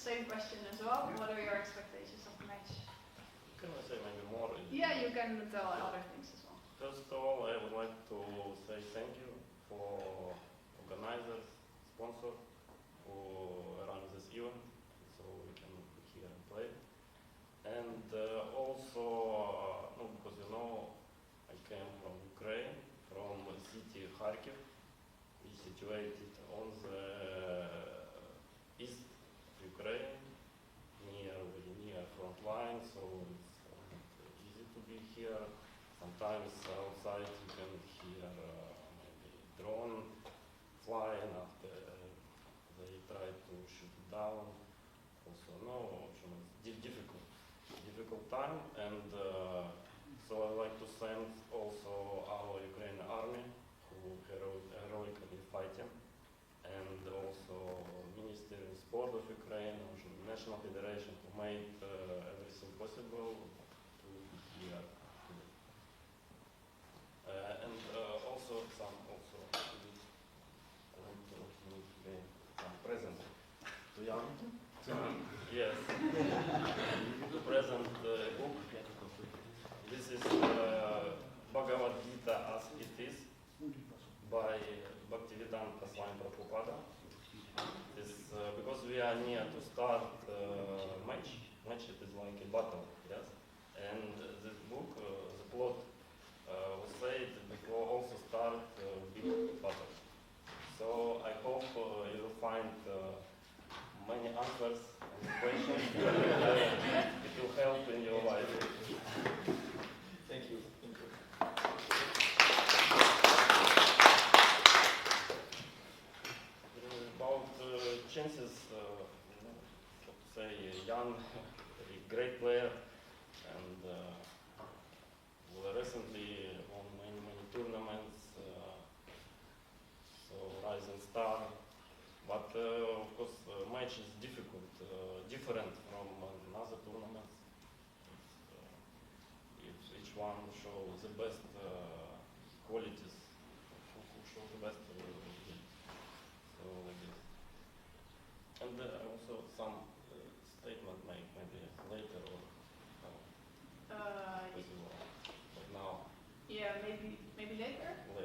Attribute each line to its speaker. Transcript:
Speaker 1: same question as well. What are your expectations of the match?
Speaker 2: Can I say maybe more?
Speaker 1: Yeah, you can tell other things as well.
Speaker 2: First of all, I would like to say thank you for organizers, sponsor who run this event, so we can be here and play. And uh, also, uh, no, because you know, I came from Ukraine, from the city Kharkiv, which is situated on the east of Ukraine, near very near front line, so it's uh, not easy to be here. Sometimes outside you can hear uh, maybe drone flying after uh, they try to shoot down. Also, no option difficult, difficult time. And uh, so I like to thank also our Ukrainian army who heroically fighting and also Ministry of Sport of Ukraine, National Federation who made everything by Bhaktivedanta Swami Prabhupada. This, uh, because we are near to start uh, match. Match it is like a battle, yes. And this book, uh, the plot uh, was said before also start uh, big battle. So I hope uh, you will find uh, many answers and questions. uh, it will help in your life.
Speaker 3: Thank you. Thank you.
Speaker 2: Uh, About uh, chances, uh, you know, so to say, a young, a great player, and uh, well, recently won many, many tournaments. Uh, so Rising Star, but uh, of course, uh, match is difficult, uh, different from another tournaments. It's, uh, each, one shows the best uh, qualities, who, who show the best. Uh, so like this. And uh, also some uh, statement make maybe later or uh,
Speaker 1: Uh,
Speaker 2: possible. But